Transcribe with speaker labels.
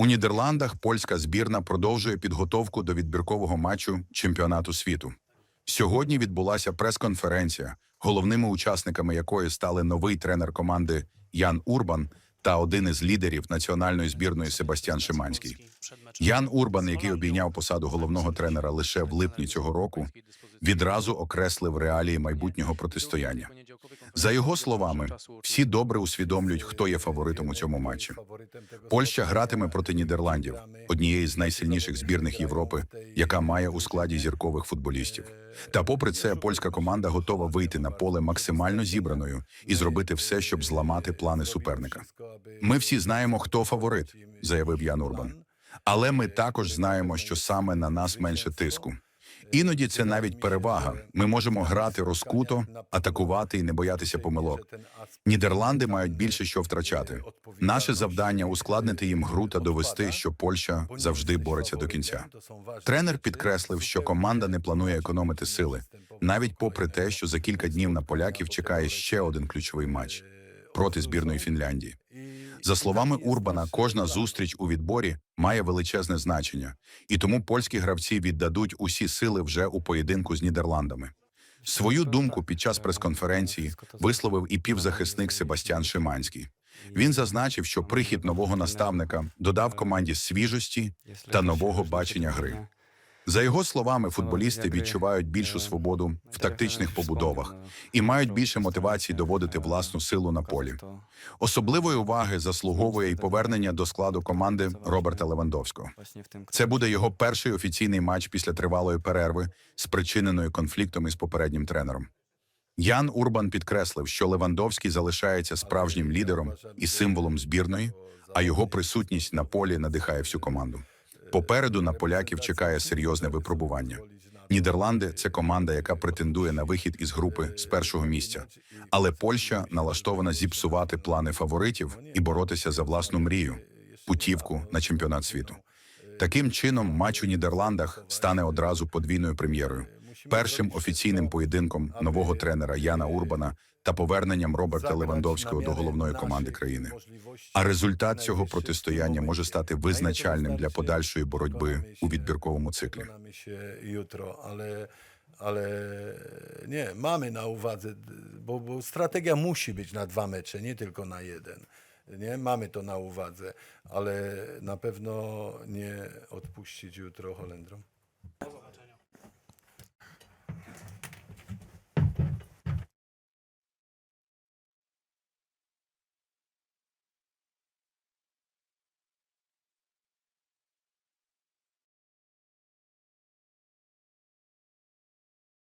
Speaker 1: У Нідерландах польська збірна продовжує підготовку до відбіркового матчу чемпіонату світу. Сьогодні відбулася прес-конференція, головними учасниками якої стали новий тренер команди Ян Урбан та один із лідерів національної збірної Себастьян Шиманський. Ян Урбан, який обійняв посаду головного тренера лише в липні цього року, відразу окреслив реалії майбутнього протистояння. За його словами, всі добре усвідомлюють, хто є фаворитом у цьому матчі. Польща гратиме проти Нідерландів, однієї з найсильніших збірних Європи, яка має у складі зіркових футболістів. Та попри це, польська команда готова вийти на поле максимально зібраною і зробити все, щоб зламати плани суперника. Ми всі знаємо, хто фаворит, заявив Ян Урбан. Але ми також знаємо, що саме на нас менше тиску. Іноді це навіть перевага. Ми можемо грати розкуто, атакувати і не боятися помилок. Нідерланди мають більше що втрачати. Наше завдання ускладнити їм гру та довести, що Польща завжди бореться до кінця. Тренер підкреслив, що команда не планує економити сили, навіть попри те, що за кілька днів на поляків чекає ще один ключовий матч проти збірної Фінляндії. За словами Урбана, кожна зустріч у відборі має величезне значення, і тому польські гравці віддадуть усі сили вже у поєдинку з Нідерландами. Свою думку під час прес-конференції висловив і півзахисник Себастьян Шиманський. Він зазначив, що прихід нового наставника додав команді свіжості та нового бачення гри. За його словами, футболісти відчувають більшу свободу в тактичних побудовах і мають більше мотивації доводити власну силу на полі. Особливої уваги заслуговує і повернення до складу команди Роберта Левандовського. Це буде його перший офіційний матч після тривалої перерви, спричиненої конфліктом із попереднім тренером. Ян Урбан підкреслив, що Левандовський залишається справжнім лідером і символом збірної, а його присутність на полі надихає всю команду. Попереду на поляків чекає серйозне випробування. Нідерланди це команда, яка претендує на вихід із групи з першого місця. Але Польща налаштована зіпсувати плани фаворитів і боротися за власну мрію путівку на чемпіонат світу. Таким чином, матч у Нідерландах стане одразу подвійною прем'єрою, першим офіційним поєдинком нового тренера Яна Урбана та поверненням Роберта Левандовського до головної команди країни. А результат цього протистояння може стати визначальним для подальшої боротьби у відбірковому циклі.
Speaker 2: Ale nie, mamy na uwadze, bo, bo strategia musi być na dwa mecze, nie tylko na jeden. Nie, mamy to na uwadze, ale na pewno nie odpuścić jutro Holendrom.